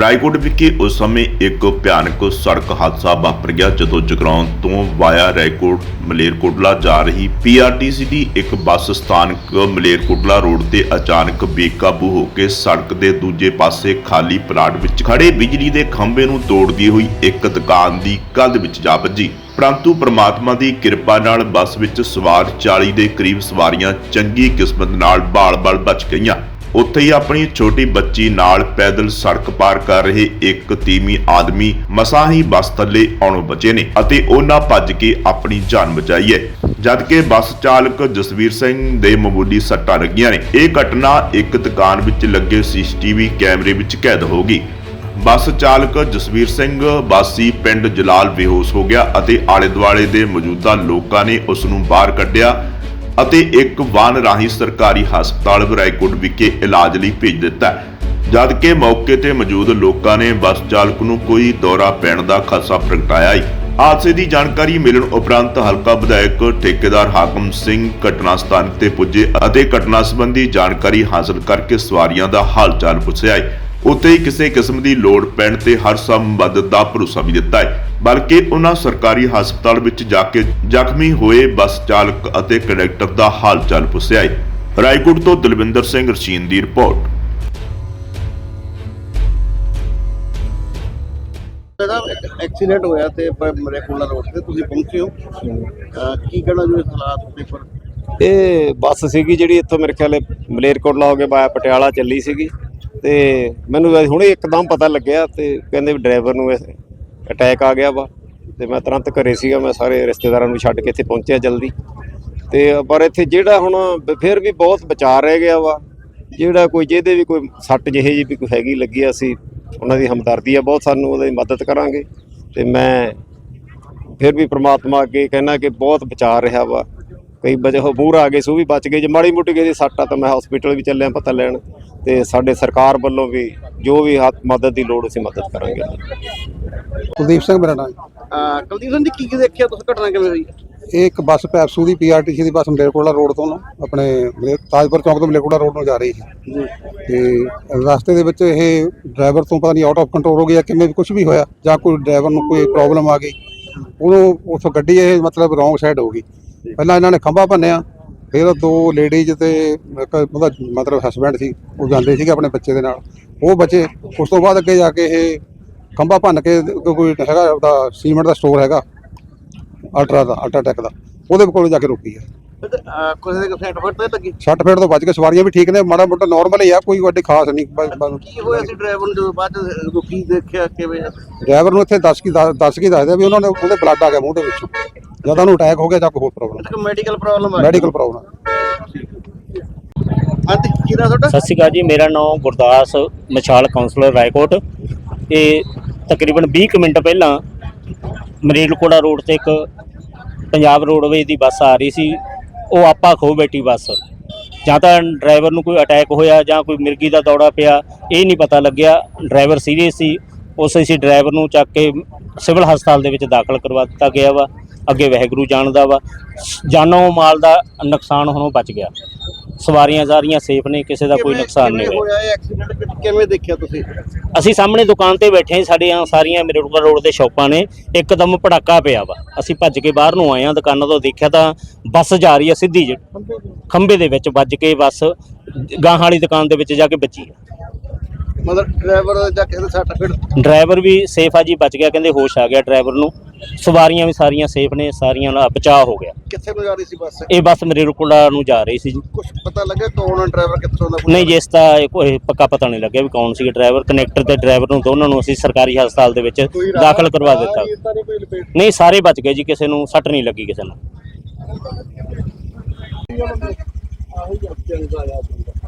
ਰਾਏਕੋਟ ਵਿਖੇ ਉਸ ਸਮੇਂ ਇੱਕ ਭਿਆਨਕ ਸੜਕ ਹਾਦਸਾ ਵਾਪਰ ਗਿਆ, ਜਦੋਂ ਜਗਰਾਉਂ ਤੋਂ ਵਾਇਆ ਰਾਏਕੋਟ ਮਲੇਰਕੋਟਲਾ ਜਾ ਰਹੀ ਪੀਆਰਟੀਸੀ ਦੀ ਇੱਕ ਬੱਸ ਸਥਾਨਕ ਮਲੇਰਕੋਟਲਾ ਰੋਡ ਤੇ ਅਚਾਨਕ ਬੇਕਾਬੂ ਹੋ ਕੇ ਸੜਕ ਦੇ ਦੂਜੇ ਪਾਸੇ ਖਾਲੀ ਪਲਾਟ ਵਿੱਚ ਖੜੇ ਬਿਜਲੀ ਦੇ ਖੰਭੇ ਨੂੰ ਤੋੜਦੀ ਹੋਈ ਇੱਕ ਦੁਕਾਨ ਦੀ ਕੰਧ ਵਿੱਚ ਜਾ ਵੱਜੀ। ਪਰੰਤੂ ਪ੍ਰਮਾਤਮਾ ਦੀ ਕਿਰਪਾ ਨਾਲ ਬੱਸ ਵਿੱਚ ਸਵਾਰ 40 ਦੇ ਕਰੀਬ ਸਵਾਰੀਆਂ ਚੰਗੀ ਕਿਸਮਤ ਨਾਲ ਬਾਲ-ਬਾਲ ਬਚ ਗਈਆਂ। ਉੱਥੇ ਹੀ ਆਪਣੀ ਛੋਟੀ ਬੱਚੀ ਨਾਲ ਪੈਦਲ ਸੜਕ ਪਾਰ ਕਰ ਰਹੇ ਇੱਕ ਤੀਵੀਂ ਆਦਮੀ ਮਸਾਂ ਹੀ ਬੱਸ ਥੱਲੇ ਆਉਣੋਂ ਬਚੇ ਨੇ ਅਤੇ ਉਹਨਾਂ ਭੱਜ ਕੇ ਆਪਣੀ ਜਾਨ ਬਚਾਈ ਹੈ। ਜਦਕਿ ਬੱਸ ਚਾਲਕ ਜਸਵੀਰ ਸਿੰਘ ਦੇ ਮਾਮੂਲੀ ਸੱਟਾਂ ਲੱਗੀਆਂ ਨੇ, ਇਹ ਘਟਨਾ ਇੱਕ ਦੁਕਾਨ ਵਿੱਚ ਲੱਗੇ ਸੀਸੀਟੀਵੀ ਕੈਮਰੇ ਵਿੱਚ ਕੈਦ ਹੋ ਗਈ। ਬੱਸ ਚਾਲਕ ਜਸਵੀਰ ਸਿੰਘ ਬਾਸੀ ਪਿੰਡ ਜਲਾਲ ਬੇਹੋਸ਼ ਹੋ ਗਿਆ ਅਤੇ ਆਲੇ ਦੁਆਲੇ ਦੇ ਮੌਜੂਦਾ ਲੋਕਾਂ ਨੇ ਉਸ ਨੂੰ ਬਾਹਰ ਕੱਢਿਆ ਅਤੇ ਇੱਕ ਵਾਹਨ ਰਾਹੀਂ ਸਰਕਾਰੀ ਹਸਪਤਾਲ ਰਾਏਕੋਟ ਵਿਖੇ ਇਲਾਜ ਲਈ ਭੇਜ ਦਿੱਤਾ ਜਦ ਕਿ ਮੌਕੇ ਤੇ ਮੌਜੂਦ ਲੋਕਾਂ ਨੇ ਬੱਸ ਚਾਲਕ ਨੂੰ ਕੋਈ ਦੌਰਾ ਪੈਣ ਦਾ ਖਾਸਾ ਪ੍ਰਗਟਾਇਆ ਹੈ। ਹਾਦਸੇ ਦੀ ਜਾਣਕਾਰੀ ਮਿਲਣ ਉਪਰੰਤ ਹਲਕਾ ਵਿਧਾਇਕ ਠੇਕੇਦਾਰ ਹਾਕਮ ਸਿੰਘ ਘਟਨਾ ਸਥਾਨ ਤੇ ਪੁੱਜੇ ਅਤੇ ਘਟਨਾ ਸੰਬੰਧੀ ਜਾਣਕਾਰੀ ਹਾਸਲ ਕਰਕੇ ਸਵਾਰੀਆਂ ਦਾ ਹਾਲ ਚਾਲ ਪੁੱਛਿਆ ਹੈ। ਉੱਥੇ ਹੀ ਕਿਸੇ ਕਿਸਮ ਦੀ ਲੋੜ ਪੈਣ ਤੇ ਹਰ ਸੰਬੰਧ ਦਾ ਭਰੋਸਾ ਵੀ ਦਿੱਤਾ ਹੈ। ਬਲਕਿ ਉਹਨਾਂ ਸਰਕਾਰੀ ਹਸਪਤਾਲ ਵਿੱਚ ਜਾ ਕੇ ਜ਼ਖਮੀ ਹੋਏ ਬੱਸ ਚਾਲਕ ਅਤੇ ਕੰਡਕਟਰ ਦਾ ਹਾਲ ਚਾਲ ਪੁੱਛਿਆ ਹੈ। ਰਾਏਕੋਟ ਤੋਂ ਦਲਵਿੰਦਰ ਸਿੰਘ ਰਸ਼ੀਨ ਦੀ ਰਿਪੋਰਟ। ਇਹਦਾ ਇੱਕ ਐਕਸੀਡੈਂਟ ਹੋਇਆ ਤੇ ਪ- ਮੇਰੇ ਕੋਲ ਰੋਡ ਤੇ ਤੁਸੀਂ ਪਹੁੰਚੇ ਹੋ। ਅਹ ਕੀ ਕਹਿਣਾ ਜੋ ਇਸ ਹਾਲਾਤ ਦੇ ਪਰ ਇਹ ਬੱਸ ਸੀਗੀ ਜਿਹੜੀ ਇੱਥੋਂ ਮੇਰੇ ਖਿਆਲੇ ਮਲੇਰਕੋਟਲਾ ਹੋ ਕੇ ਬਾਇਆ ਪਟਿਆਲਾ ਚੱਲੀ ਸੀਗੀ। ਤੇ ਮੈਨੂੰ ਵੈਸੇ ਹੁਣੇ ਇੱਕਦਮ ਪਤਾ ਲੱਗਿਆ ਤੇ ਕਹਿੰਦੇ ਵੀ ਡਰਾਈਵਰ ਨੂੰ ਅਟੈਕ ਆ ਗਿਆ ਵਾ ਤੇ ਮੈਂ ਤੁਰੰਤ ਘਰੇ ਸੀਗਾ, ਮੈਂ ਸਾਰੇ ਰਿਸ਼ਤੇਦਾਰਾਂ ਨੂੰ ਛੱਡ ਕੇ ਇੱਥੇ ਪਹੁੰਚਿਆ ਜਲਦੀ। ਤੇ, ਪਰ ਇੱਥੇ ਜਿਹੜਾ ਹੁਣ ਫਿਰ ਵੀ ਬਹੁਤ ਬਚਾ ਰਹਿ ਗਿਆ ਵਾ। ਜਿਹੜਾ ਕੋਈ, ਜਿਹਦੇ ਵੀ ਕੋਈ ਸੱਟ ਜਿਹੇ ਜੀ ਵੀ ਕੋਈ ਹੈਗੀ ਲੱਗੀ ਆ, ਅਸੀਂ ਉਹਨਾਂ ਦੀ ਹਮਦਰਦੀ ਆ ਬਹੁਤ, ਸਾਨੂੰ ਉਹਦੀ ਮਦਦ ਕਰਾਂਗੇ। ਤੇ ਮੈਂ ਫਿਰ ਵੀ ਪ੍ਰਮਾਤਮਾ ਅੱਗੇ ਕਹਿਣਾ ਕਿ ਬਹੁਤ ਬਚਾ ਰਿਹਾ ਵਾ। ਕਈ ਵਜੇ ਉਹ ਮੂਹਰ ਆ ਗਏ ਸੋ ਵੀ ਬਚ ਗਏ। ਜੇ ਮਾੜੀ ਮੋਟੀ ਦੀ ਸੱਟ ਆ ਤਾਂ ਮੈਂ ਹਸਪੀਟਲ ਵੀ ਚੱਲਿਆ ਪਤਾ ਲੈਣ। ਤੇ ਸਾਡੇ ਸਰਕਾਰ ਵੱਲੋਂ ਵੀ ਜੋ ਵੀ ਹੱਥ ਮਦਦ ਦੀ ਲੋੜ ਅਸੀਂ ਮਦਦ ਕਰਾਂਗੇ। ਕੁਲਦੀਪ ਸਿੰਘ ਮੇਰਾ ਨਾਮ। ਕੁਲਦੀਪ ਸਿੰਘ ਜੀ ਕੀ ਕੀ ਦੇਖਿਆ ਤੁਸੀਂ? ਘਟਨਾ ਕਿਵੇਂ ਹੋਈ? ਇਹ ਇੱਕ ਬੱਸ ਪੈਪਸੂ ਦੀ ਪੀਆਰਟੀਸੀ ਦੀ ਬੱਸ ਮਲੇਰਕੋਟਲਾ ਰੋਡ ਤੋਂ ਨਾ ਆਪਣੇ ਤਾਜਪੁਰ ਚੌਂਕ ਤੋਂ ਮਲੇਰਕੋਟਲਾ ਰੋਡ ਨੂੰ ਜਾ ਰਹੀ ਸੀ। ਜੀ। ਤੇ ਰਸਤੇ ਦੇ ਵਿੱਚ ਇਹ ਡਰਾਈਵਰ ਤੋਂ ਪਤਾ ਨਹੀਂ ਆਊਟ ਆਫ ਕੰਟਰੋਲ ਹੋ ਗਿਆ ਕਿਵੇਂ ਵੀ ਕੁਝ ਵੀ ਹੋਇਆ ਜਾਂ ਕੋਈ ਡਰਾਈਵਰ ਨੂੰ ਕੋਈ ਪ੍ਰੋਬਲਮ ਆ ਗਈ। ਉਹਨੂੰ ਉਸ ਗੱਡੀ ਇਹ ਮਤਲਬ ਰੋਂਗ ਸਾਈਡ ਹੋ ਗਈ। ਪਹਿਲਾਂ ਇਹਨਾਂ ਨੇ ਖੰਭਾ ਭੰਨਿਆ ਫਿਰ ਦੋ ਲੇਡੀਜ਼ ਤੇ ਇੱਕ ਉਹਦਾ ਮਤਲਬ ਹਸਬੈਂਡ ਸੀ ਉਹ ਜਾਂਦੇ ਸੀਗੇ ਆਪਣੇ ਬੱਚੇ ਦੇ ਨਾਲ। ਉਹ ਬਚੇ ਉਸ ਤੋਂ ਬਾਅਦ ਅੱਗੇ ਜਾ ਕੇ ਇਹ ਖੰਭਾ ਭੰਨ ਕੇ ਕੋਈ ਹੈਗਾ ਉਹਦਾ ਸੀਮੈਂਟ ਦਾ ਸਟੋਰ ਹੈਗਾ ਅਲਟਰਾ ਦਾ ਅਲਟਰਾਟੈਕ ਦਾ ਉਹਦੇ ਕੋਲ ਜਾ ਕੇ ਰੁਕੀ ਹੈ। ਕਿਸੇ ਦੇ ਫੈਂਟ ਫਟ ਤੇ ਲੱਗੀ? 60 ਫੀਟ ਤੋਂ ਬਚ ਕੇ ਸਵਾਰੀਆਂ ਵੀ ਠੀਕ ਨੇ ਮਾੜਾ ਮੋਟਾ ਨਾਰਮਲ ਹੀ ਆ ਕੋਈ ਵੱਡੀ ਖਾਸ ਨਹੀਂ ਕੀ ਹੋਇਆ ਸੀ ਡਰਾਈਵਰ ਨੂੰ ਜਦੋਂ ਬਾਅਦ ਚ ਉਦੋਂ ਕੀ ਦੇਖਿਆ ਕਿਵੇਂ? ਡਰਾਈਵਰ ਨੂੰ ਇੱਥੇ ਦੱਸ ਕੀ ਦੱਸ ਕੀ ਦੱਸਦੇ ਵੀ ਉਹਨਾਂ ਨੇ ਉਹਦੇ ਬਲੱਡ ਆ ਗਿਆ ਮੂੰਹ ਦੇ ਵਿੱਚੋਂ। ਜਾਂ ਤਾਂ ਉਹਨੂੰ ਅਟੈਕ ਹੋ ਗਿਆ ਜਾਂ ਕੋਈ ਹੋਰ ਪ੍ਰੋਬਲਮ ਇੱਕ ਮੈਡੀਕਲ ਪ੍ਰੋਬਲਮ ਆ ਮੈਡੀਕਲ ਪ੍ਰੋਬਲਮ ਹਾਂਜੀ ਕੀ ਨਾਮ ਤੁਹਾਡਾ? ਸਤਿ ਸ਼੍ਰੀ ਅਕਾਲ ਜੀ ਮੇਰਾ ਨਾਮ ਗੁਰਦਾਸ ਮਛਾਲ ਕਾਉਂਸਲਰ ਰਾਏਕੋਟ। ਇਹ ਤਕਰੀਬਨ 20 ਕੁ ਮਿੰਟ ਪਹਿਲਾਂ ਮਰੇਲਕੋੜਾ ਰੋਡ ਤੇ ਇੱਕ ਪੰਜਾਬ ਰੋਡਵੇਜ਼ ਦੀ ਬੱਸ ਆ ਰਹੀ ਸੀ। ਉਹ ਆਪਾ ਖੋ ਬੈਠੀ ਬੱਸ। ਜਾਂ ਤਾਂ ਡਰਾਈਵਰ ਨੂੰ ਕੋਈ ਅਟੈਕ ਹੋਇਆ ਜਾਂ ਕੋਈ ਮਿਰਗੀ ਦਾ ਦੌੜਾ ਪਿਆ ਇਹ ਨਹੀਂ ਪਤਾ ਲੱਗਿਆ। ਡਰਾਈਵਰ ਸੀਰੀਅਸ ਸੀ। ਉਸੇ ਸੀ ਡਰਾਈਵਰ ਨੂੰ ਚੱਕ ਕੇ ਸਿਵਲ ਹਸਪਤਾਲ ਦੇ ਵਿੱਚ ਦਾਖਲ ਕਰਵਾ ਦਿੱਤਾ ਗਿਆ ਵਾ। ਅੱਗੇ ਵਾਹਿਗੁਰੂ ਜਾਣਦਾ ਵਾ। ਜਾਨੋਂ ਮਾਲ ਦਾ ਨੁਕਸਾਨ ਹੋਣੋਂ ਬਚ ਗਿਆ। ਸਵਾਰੀਆਂ ਸਾਰੀਆਂ ਸੇਫ ਨੇ ਕਿਸੇ ਦਾ ਕੋਈ ਨੁਕਸਾਨ ਨਹੀਂ ਹੋਇਆ। ਹੋਇਆ ਇਹ ਐਕਸੀਡੈਂਟ ਕਿਵੇਂ ਦੇਖਿਆ ਤੁਸੀਂ? ਅਸੀਂ ਸਾਹਮਣੇ ਦੁਕਾਨ ਤੇ ਬੈਠੇ ਹਾਂ ਸਾਡੀਆਂ ਸਾਰੀਆਂ ਮੇਰੇ ਰੋਡ ਦੇ ਸ਼ਾਪਾਂ ਨੇ। ਇੱਕਦਮ ਪੜਾਕਾ ਪਿਆ ਵਾ। ਅਸੀਂ ਭੱਜ ਕੇ ਬਾਹਰ ਨੂੰ ਆਏ ਹਾਂ ਦੁਕਾਨਾਂ ਤੋਂ ਦੇਖਿਆ ਤਾਂ ਬੱਸ ਜਾ ਰਹੀ ਹੈ ਸਿੱਧੀ ਜਿਹੀ। ਖੰਭੇ ਦੇ ਵਿੱਚ ਵੱਜ ਕੇ ਬੱਸ ਗਾਹਾਂ ਵਾਲੀ ਦੁਕਾਨ ਦੇ ਵਿੱਚ ਜਾ ਕੇ ਵੱਜੀ ਹੈ ਮਤਲਬ ਡਰਾਈਵਰ ਸੱਟ ਵੀ ਸੇਫ ਆ ਜੀ ਬਚ ਗਿਆ ਕਹਿੰਦੇ ਹੋਸ਼ ਆ ਗਿਆ ਡਰਾਈਵਰ ਨੂੰ। ਸਵਾਰੀਆਂ ਵੀ ਸਾਰੀਆਂ ਸੇਫ ਨੇ ਸਾਰੀਆਂ ਦਾ ਬਚਾਅ ਹੋ ਗਿਆ। ਕਿੱਥੇ ਨੂੰ ਜਾ ਰਹੀ ਸੀ ਬੱਸ? ਇਹ ਬੱਸ ਮੇਰੇ ਰੁਕੜਾ ਨੂੰ ਜਾ ਰਹੀ ਸੀ ਜੀ। ਕੁਝ ਪਤਾ ਲੱਗਾ ਕੌਣ ਡਰਾਈਵਰ ਕਿੱਥੋਂ ਦਾ ਨਹੀਂ ਜਿਸ ਦਾ ਇਹ ਕੋਈ ਪੱਕਾ ਪਤਾ ਨਹੀਂ ਲੱਗਿਆ ਵੀ ਕੌਣ ਸੀ ਡਰਾਈਵਰ। ਕਨੈਕਟਰ ਤੇ ਡਰਾਈਵਰ ਨੂੰ ਦੋਨਾਂ ਨੂੰ ਅਸੀਂ ਸਰਕਾਰੀ ਹਸਪਤਾਲ ਦੇ ਵਿੱਚ ਦਾਖਲ ਕਰਵਾ ਦਿੱਤਾ। ਨਹੀਂ ਸਾਰੇ ਬਚ ਗਏ ਜੀ ਕਿਸੇ ਨੂੰ ਸੱਟ ਨਹੀਂ ਲੱਗੀ ਕਿਸੇ ਨੂੰ।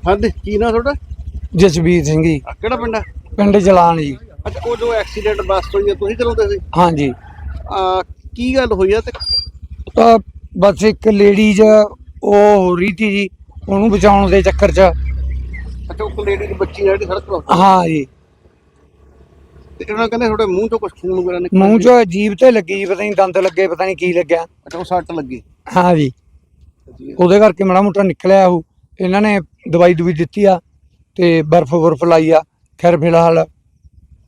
ਹਾਂਜੀ ਕੀ ਨਾਮ ਤੁਹਾਡਾ? ਜਸਵੀਰ ਸਿੰਘ ਜੀ। ਆਹ ਕਿਹੜਾ ਪਿੰਡ ਆ? ਪਿੰਡ ਜਲਾਨ ਜੀ। ਅੱਛਾ ਉਹ ਜੋ ਐਕਸੀਡੈਂਟ ਬੱਸ ਹੋਈ ਹੈ ਤੁਸੀਂ ਚਲਾਉਂਦੇ ਸੀ? ਹਾਂਜੀ। ਆ ਕੀ ਗੱਲ ਹੋਈ ਆ ਤੇ ਤਾਂ ਬਸ ਇੱਕ ਲੇਡੀਜ਼ ਉਹ ਹੋ ਰਹੀ ਸੀ ਜੀ ਉਹਨੂੰ ਬਚਾਉਣ ਦੇ ਚੱਕਰ 'ਚ। ਅੱਛਾ ਉਹ ਲੇਡੀ ਦੀ ਬੱਚੀ ਜਿਹੜੀ ਸੜਕ ਤੇ ਹਾਂ ਜੀ। ਤੇ ਇਹਨਾਂ ਕਹਿੰਦੇ ਤੁਹਾਡੇ ਮੂੰਹ ਚੋਂ ਕੁਝ ਖੂਨ ਵਗੈਰਾ ਨਿਕਲ ਮੂੰਹ 'ਚ ਜੀਭ ਤੇ ਲੱਗੀ ਜੀ, ਪਤਾ ਨਹੀਂ ਦੰਦ ਲੱਗੇ ਪਤਾ ਨਹੀਂ ਕੀ ਲੱਗਿਆ। ਅੱਛਾ ਉਹ ਸੱਟ ਲੱਗੀ। ਹਾਂ ਜੀ। ਉਹਦੇ ਕਰਕੇ ਮਾੜਾ ਮੋਟਾ ਨਿਕਲਿਆ ਉਹ। ਇਹਨਾਂ ਨੇ ਦਵਾਈ ਦਵਾਈ ਦਿੱਤੀ ਆ। ਤੇ ਬਰਫ਼ ਬਰਫ਼ ਲਾਈ ਆ। ਖੈਰ ਫਿਲਹਾਲ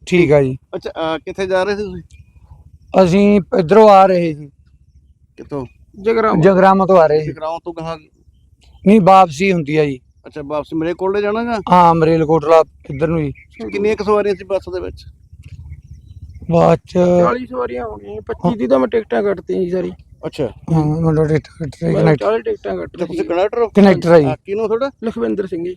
ਠੀਕ ਆ ਜੀ। ਅੱਛਾ ਅਹ ਕਿੱਥੇ ਜਾ ਰਹੇ ਸੀ ਤੁਸੀਂ? ਅਸੀਂ ਇਧਰੋਂ ਆ ਰਹੇ ਸੀ। ਕਿੱਥੋਂ? ਜਗਰਾਮਾ ਤੋਂ ਆ ਰਹੇ ਸੀ। ਜਗਰਾਉਂ ਤੋਂ ਕਹਾ ਨਹੀਂ ਵਾਪਸੀ ਹੁੰਦੀ ਆ ਜੀ। ਅੱਛਾ ਵਾਪਸ ਮੇਰੇ ਕੋਲੇ ਜਾਣਾਗਾ ਹਾਂ ਮਰੇਲਕੋਟਲਾ ਇੱਧਰ ਨੂੰ ਜੀ। ਕਿੰਨੀਆਂ ਕੁ ਸਵਾਰੀਆਂ ਸੀ ਬੱਸ ਦੇ ਵਿੱਚ? ਬਾਅਦ ਚ 40 ਸਵਾਰੀਆਂ ਹੋਣੀਆਂ 25 ਦੀ ਤਾਂ ਮੈਂ ਟਿਕਟਾਂ ਕੱਟਤੀਆਂ ਜੀ ਸਾਰੀ। ਅੱਛਾ। ਹਾਂ ਮੁੰਡਾ ਟਿਕਟ ਮੈਂ ਕਨੈਕਟ 40 ਟਿਕਟਾਂ ਕੱਟ ਤੁਸੀਂ ਕੰਡਕਟਰ ਹੋ? ਕਨੈਕਟਰ ਆ ਜੀ। ਤੁਹਾਡਾ? ਲਖਵਿੰਦਰ ਸਿੰਘ ਜੀ।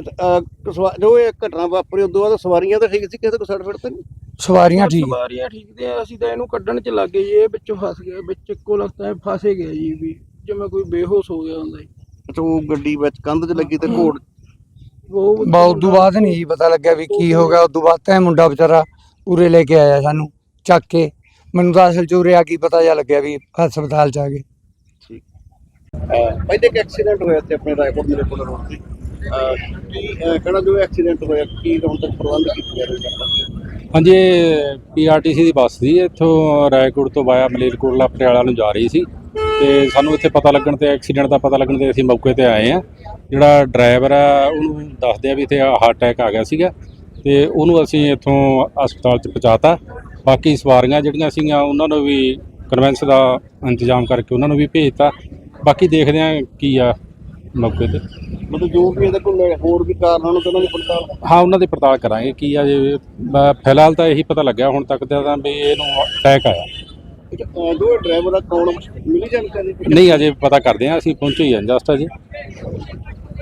ਅਹ ਸਵਾ- ਜੋ ਇਹ ਘਟਨਾ ਵਾਪਰੀ ਉਦੋਂ ਬਾਅਦ ਸਵਾਰੀਆਂ ਤਾਂ ਠੀਕ ਸੀ ਕਿਸੇ ਕੋ ਸੜ ਫੜ ਤਾਂ ਨਹੀਂ? ਸਵਾਰੀਆਂ ਠੀਕ। ਆ। ਸਵਾਰੀਆਂ ਠੀਕ ਤੇ ਆ, ਅਸੀਂ ਤਾਂ ਇਹਨੂੰ ਕੱਢਣ ਚ ਲੱਗੇ ਜੀ ਇਹ ਵਿੱਚੋਂ ਫਸ ਗਿਆ ਵਿੱਚ ਇੱਕੋ ਹੈ ਫਸੇ ਗਿਆ ਜੀ ਵੀ ਜਿਵੇਂ ਕੋਈ ਬੇਹੋਸ਼ ਹੋ ਗਿਆ ਹੁੰਦਾ ਜੀ। ਅੱਛਾ ਉਹ ਗੱਡੀ ਵਿੱਚ ਕੰਧ 'ਚ ਲੱਗੀ ਤੇ ਘੋੜ ਉਹ ਬਾ ਉਦੋਂ ਬਾਅਦ ਨਹੀਂ ਜੀ ਪਤਾ ਲੱਗਿਆ ਵੀ ਕੀ ਹੋ ਗਿਆ ਉਦੋਂ ਬਾਅਦ ਤਾਂ ਇਹ ਮੁੰਡਾ ਵਿਚਾਰਾ ਉਰੇ ਲੈ ਕੇ ਆਇਆ ਸਾਨੂੰ ਚੱਕ ਕੇ। ਮੈਨੂੰ ਤਾਂ ਅਸਲ ਚ ਉਰੇ ਆ ਕੀ ਪਤਾ ਜਾ ਲੱਗਿਆ ਵੀ ਹਸਪਤਾਲ ਚ ਆ ਗਏ। ਪਹਿਲੇ ਇੱਕ ਐਕਸੀਡੈਂਟ ਹੋਇਆ ਤੇ ਆਪਣੇ ਰਾਏਪੁਰ ਮੇਰੇ ਕੋਲ ਰੋਡ ਤੇ। ਅਹ ਕੀ ਅਹ ਕਹਿਣਾ ਜੋ ਐਕਸੀਡੈਂਟ ਹੋਇਆ, ਕੀ ਹੁਣ ਤੱਕ ਪ੍ਰਬੰਧ ਕੀਤੇ ਜਾ ਰਹੇ ਹਾਂਜੀ ਪੀਆਰਟੀਸੀ ਦੀ ਬੱਸ ਸੀ, ਇੱਥੋਂ ਰਾਏਕੋਟ ਤੋਂ ਵਾਇਆ ਮਲੇਰਕੋਟਲਾ ਪਟਿਆਲਾ ਨੂੰ ਜਾ ਰਹੀ ਸੀ ਤੇ ਸਾਨੂੰ ਇੱਥੇ ਪਤਾ ਲੱਗਣ ਤੇ ਐਕਸੀਡੈਂਟ ਦਾ ਪਤਾ ਲੱਗਣ ਤੇ ਅਸੀਂ ਮੌਕੇ ਤੇ ਆਏ ਆ ਜਿਹੜਾ ਡਰਾਈਵਰ ਆ, ਉਹਨੂੰ ਦੱਸਦੇ ਆ ਵੀ ਇੱਥੇ ਹਾਰਟ ਅਟੈਕ ਆ ਗਿਆ ਸੀਗਾ ਤੇ ਉਹਨੂੰ ਅਸੀਂ ਇੱਥੋਂ ਹਸਪਤਾਲ 'ਚ ਪਹੁੰਚਾਤਾ। ਬਾਕੀ ਸਵਾਰੀਆਂ ਜਿਹੜੀਆਂ ਸੀਗੀਆਂ, ਉਹਨਾਂ ਨੂੰ ਵੀ ਕਨਵੈਂਸ ਦਾ ਇੰਤਜ਼ਾਮ ਕਰਕੇ ਉਹਨਾਂ ਨੂੰ ਵੀ ਭੇਜਤਾ। ਬਾਕੀ ਦੇਖਦੇ ਆ ਕੀ ਆ ਮੌਕੇ ਤੇ। ਮਤਲਬ ਜੋ ਵੀ ਇਹਦੇ ਕੋਲ ਹੋਰ ਵੀ ਕਾਰਨ ਹਨ ਉਹਨਾਂ ਦੀ ਪੜਤਾਲ ਹਾਂ ਉਹਨਾਂ ਦੀ ਪੜਤਾਲ ਕਰਾਂਗੇ ਕੀ ਆ ਜੇ ਬ- ਫਿਲਹਾਲ ਤਾਂ ਇਹੀ ਪਤਾ ਲੱਗਿਆ ਹੁਣ ਤੱਕ ਤਾਂ ਵੀ ਇਹਨੂੰ ਅਟੈਕ ਆਇਆ। ਅੱਛਾ, ਅਹ ਜੋ ਡਰਾਈਵਰ ਆ ਕੌਣ ਮਿਲੀ ਜਾਣਕਾਰੀ? ਨਹੀਂ ਅਜੇ ਪਤਾ ਕਰਦੇ ਆ ਅਸੀਂ ਪਹੁੰਚੇ ਹੀ ਹਾਂ ਜਸਟ ਅਜੇ